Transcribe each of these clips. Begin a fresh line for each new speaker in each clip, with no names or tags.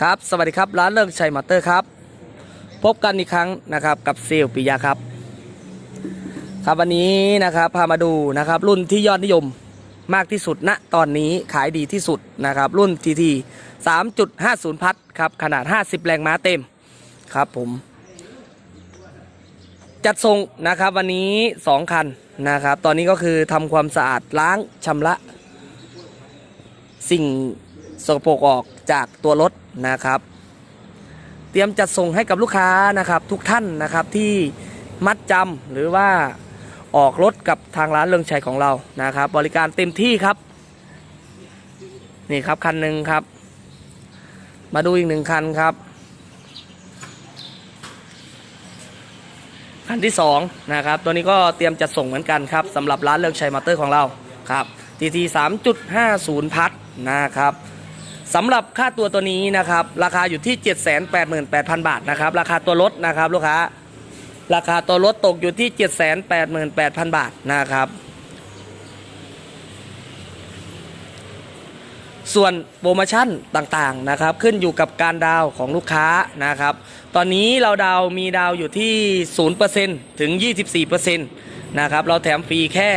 ครับ สวัสดีครับ ร้านเลิงชัยมอเตอร์ครับ พบกันอีกครั้งนะครับ กับเซลปิยะครับ ครับวันนี้นะครับ พามาดูนะครับ รุ่นที่ยอดนิยมมากที่สุดณตอนนี้ขายดีที่สุดนะครับ รุ่น TT 3.50พัดครับ ขนาด50แรงม้าเต็มครับผม จัดส่งนะครับวันนี้2คันนะครับ ตอนนี้ก็คือทำความสะอาดล้างชำระ สิ่ง สกปรกออกจากตัวรถนะครับ เตรียมจัดส่งให้กับลูกค้านะครับ ทุกท่านนะครับที่มัดจำหรือว่าออกรถกับทางร้านเรืองชัยของเรานะครับ บริการเต็มที่ครับ นี่ครับคันหนึ่งครับ มาดูอีกหนึ่งคันครับคันที่สองนะครับตัวนี้ก็เตรียมจัดส่งเหมือนกันครับสำหรับร้านเลิกชัยมอเตอร์ของเราครับ TT 3.50 พัดนะครับ สำหรับค่าตัวตัวนี้นะครับราคาอยู่ที่ 788,000 บาทนะครับราคาตัวรถนะครับลูกค้าราคาตัวรถตกอยู่ที่ 788,000 บาทนะครับ ส่วนโปรโมชั่นต่างๆนะครับขึ้นอยู่กับการดาวของลูกค้านะครับ ตอนนี้เราดาวมีดาวอยู่ที่ 0%ถึง 24%นะครับเราแถมฟรีแค่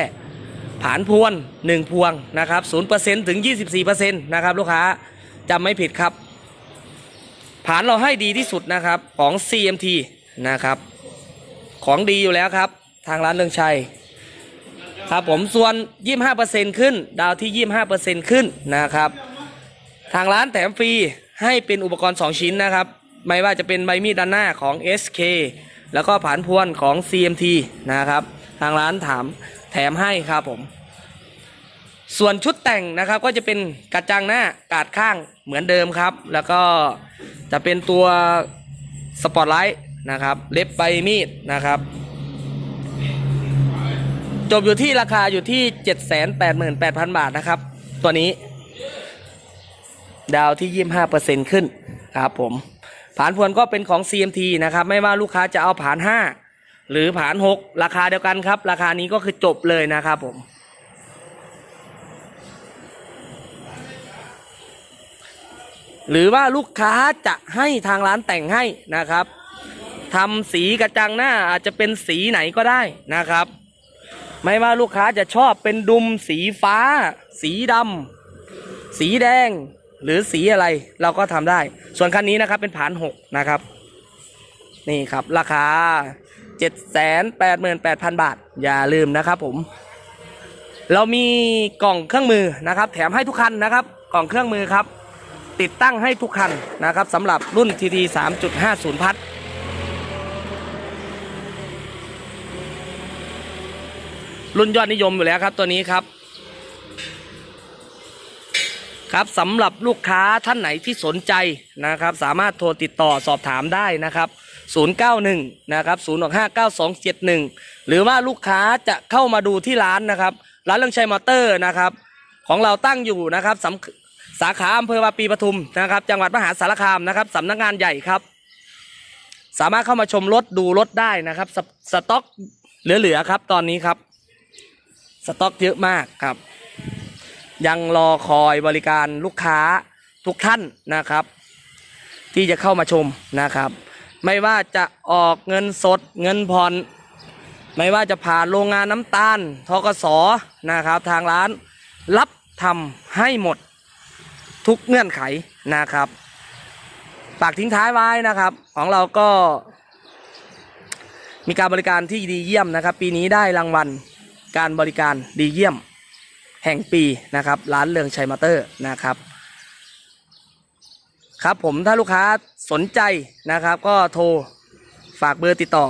ผานพวน 1 พวงนะครับ0%ถึง 24%นะครับลูกค้า จำไม่ผิดครับ ผานเราให้ดีที่สุดนะครับของ CMT นะครับ ของดีอยู่แล้วครับ ทางร้านเรืองชัยครับผมส่วน 25%ขึ้น ดาวที่ 25%ขึ้นนะครับ ทางร้านแถมฟรีให้เป็นอุปกรณ์ 2 ชิ้นนะครับ ไม่ว่าจะเป็นใบมีดด้านหน้าของ SK แล้วก็ผานพวนของ CMT นะครับ ทางร้านถามแถมให้ครับผม ส่วนชุดแต่งนะครับก็จะเป็นกระจังหน้ากาดข้างเหมือนเดิมครับ แล้วก็จะเป็นตัวสปอตไลท์นะครับเล็บใบมีดนะครับ จบอยู่ที่ราคาอยู่ที่ 788,000 บาทนะครับ ตัวนี้ ดาวที่ 25%ขึ้นครับผมผานพวนก็เป็นของ CMT นะครับ ไม่ว่าลูกค้าจะเอาผาน 5 หรือผาน 6 ราคาเดียวกันครับ ราคานี้ก็คือจบเลยนะครับผม หรือว่าลูกค้าจะให้ทางร้านแต่งให้นะครับทำสีกระจังหน้าอาจจะเป็นสีไหนก็ได้นะครับ ไม่ว่าลูกค้าจะชอบเป็นดุมสีฟ้า สีดำสีแดงหรือสีอะไรเราก็ทำได้ ส่วนคันนี้นะครับเป็นผานหกนะครับ นี่ครับราคา 788,000 บาท อย่าลืมนะครับผม เรามีกล่องเครื่องมือนะครับ แถมให้ทุกคันนะครับ กล่องเครื่องมือครับ ติดตั้งให้ทุกคันนะครับสำหรับรุ่น TT 3.50 พัดรุ่นยอดนิยมอยู่แล้วครับตัวนี้ครับ ครับสำหรับลูกค้าท่านไหนที่สนใจนะครับ สามารถโทรติดต่อสอบถามได้นะครับ 091 นะครับ 0659271 หรือว่าลูกค้าจะเข้ามาดูที่ร้านนะครับ ร้านเรื่องชัยมอเตอร์นะครับ ของเราตั้งอยู่นะครับสำ สาขาอำเภอวาปีปทุมนะครับ จังหวัดมหาสารคามนะครับสำนักงานใหญ่ครับ สามารถเข้ามาชมรถดูรถได้นะครับสสต็อกเหลือๆครับ ตอนนี้ครับสต็อกเยอะมากครับ ยังรอคอยบริการลูกค้าทุกท่านนะครับ ที่จะเข้ามาชมนะครับ ไม่ว่าจะออกเงินสดเงินผ่อนไม่ว่าจะผ่านโรงงานน้ำตาลทกสนะครับ ทางร้านรับทำให้หมด ทุกเงื่อนไขนะครับฝากทิ้งท้ายไว้นะครับ ของเราก็ มีการบริการที่ดีเยี่ยมนะครับ ปีนี้ได้รางวัลการบริการดีเยี่ยม แห่งปีนะครับ ร้านเรืองชัยมอเตอร์นะครับ ครับผมถ้าลูกค้าสนใจนะครับ ก็โทรฝากเบอร์ติดต่อ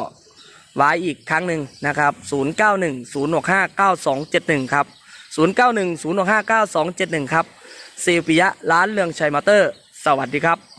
ไว้อีกครั้งหนึ่งนะครับ 0910659271 ครับ 0910659271 ครับ ซีปิยะร้านเรืองชัยมอเตอร์ สวัสดีครับ